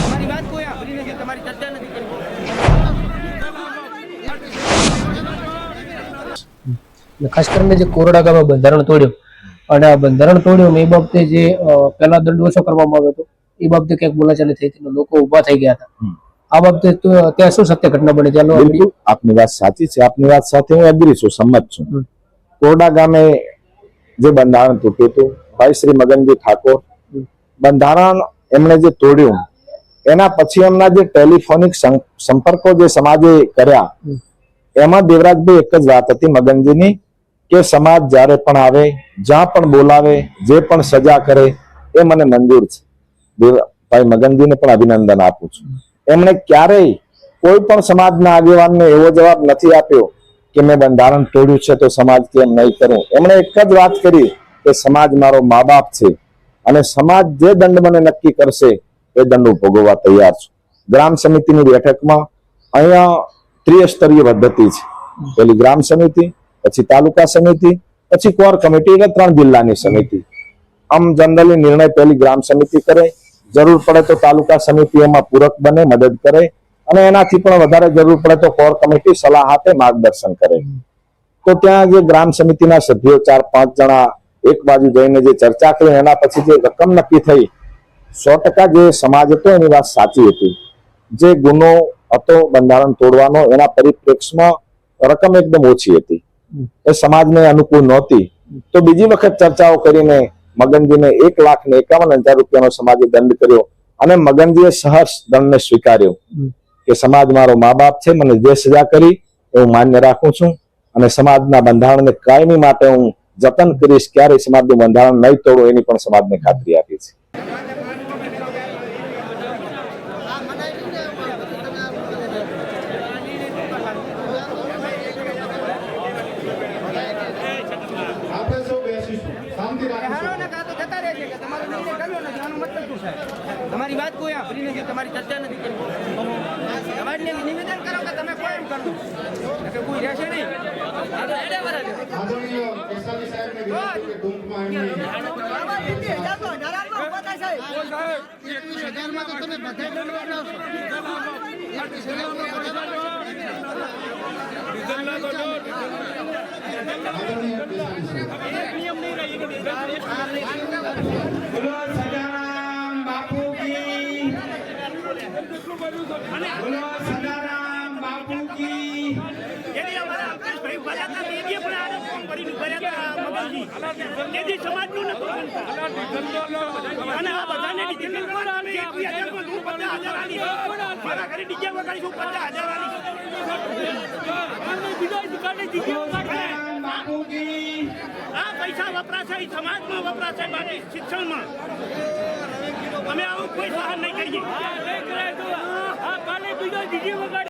તમારી વાત કોઈ સાંભળી નથી તમારી ચર્ચા નથી કરી ખાસ કરીને જે કોરોડા ગામે બંધારણ તોડ્યું અને આ બંધારણ તોડ્યું એ બાબતે જે પહેલા દંડ ઓછો કરવામાં આવ્યો હતો એ બાબતે ક્યાંક બોલાચાલી થઈ હતી લોકો ઊભા થઈ ગયા હતા. આ બાબતે તો ત્યાં શું સત્ય ઘટના બની ચાલો આપની વાત સાચી છે. આપની વાત સાથે હું એગ્રી છું સંમત છું. કોરડા ગામે જે બંધારણ તૂટ્યું હતું, ભાઈ શ્રી મગનજી ઠાકોર, બંધારણ એમણે જે તોડ્યું, એના પછી એમના જે ટેલિફોનિક સંપર્કો જે સમાજે કર્યા. એમાં દેવરાજભાઈ એક જ વાત હતી મગનજીની, કે સમાજ જ્યારે પણ આવે, જ્યાં પણ બોલાવે, જે પણ સજા કરે, એ મને મંજૂર છે ભાઈ મગનજીને પણ અભિનંદન આપું છું એમણે ક્યારેય કોઈ પણ સમાજના આગેવાનને એવો જવાબ નથી આપ્યો કે મેં બંધારણ તોડ્યું છે તો સમાજ કેમ નહીં કરું. એમણે એક જ વાત કરી કે સમાજ મારો મા બાપ છે અને સમાજ જે દંડ મને નક્કી કરશે એ દંડ હું ભોગવવા તૈયાર છું. ગ્રામ સમિતિની બેઠકમાં અહીંયા ત્રિસ્તરીય પદ્ધતિ છે. પેલી ગ્રામ સમિતિ, પછી તાલુકા સમિતિ, પછી કોર કમિટી એટલે ત્રણ જિલ્લાની સમિતિ. આમ જનરલી નિર્ણય પહેલી ગ્રામ સમિતિ કરે, જરૂર પડે તો તાલુકા સમિતિ એમાં પૂરક બને, મદદ કરે અને એનાથી પણ વધારે જરૂર પડે તો કોર કમિટી સલાહ આપે, માર્ગદર્શન કરે. તો ત્યાં જે ગ્રામ સમિતિના સભ્યો ચાર, પાંચ જણા એક બાજુ જઈને જે ચર્ચા કરી, એના પછી જે રકમ નક્કી થઈ, સો ટકા જે સમાજ હતો એની વાત સાચી હતી. જે ગુનો હતો, બંધારણ તોડવાનો, એના પરિપ્રેક્ષમાં રકમ એકદમ ઓછી હતી. એ સમાજને અનુકૂળ નહોતી. તો બીજી વખત ચર્ચાઓ કરીને મગનજીને એક લાખ ને એકાવન હજાર રૂપિયાનો સમાજે દંડ કર્યો અને મગનજીએ સહર્ષ દંડને સ્વીકાર્યો. કે સમાજ મારો મા બાપ છે, મને જે સજા કરી એ હું માન્ય રાખું છું અને સમાજના બંધારણને કાયમી માટે હું જતન કરીશ, ક્યારેય સમાજનું બંધારણ નહીં તોડું, એની પણ સમાજને ખાતરી આપી છે આપણે સૌ બેસીશું શાંતિ હારો રાખીશું ને કાં તો જતા રહેશે કે તમારો નિર્ણય કર્યો નથી મતલબ તમારી વાત કોઈ આપણી નથી તમારી ચર્ચા નથી કરી. સમાજને નિવેદન કરો કે તમે કોઈ એમ કરો. કે કોઈ રહેશે નહીં. તો વરાજે. આદરણીય કેસાલી સાહેબને વિનંતી કે ટૂંકમાં હજાર આલી. સદારામ બાપુ કી આ પૈસા વપરાશે સમાજમાં વપરાશે બાકી શિક્ષણમાં. કોઈ સહન નહીં કરીએ.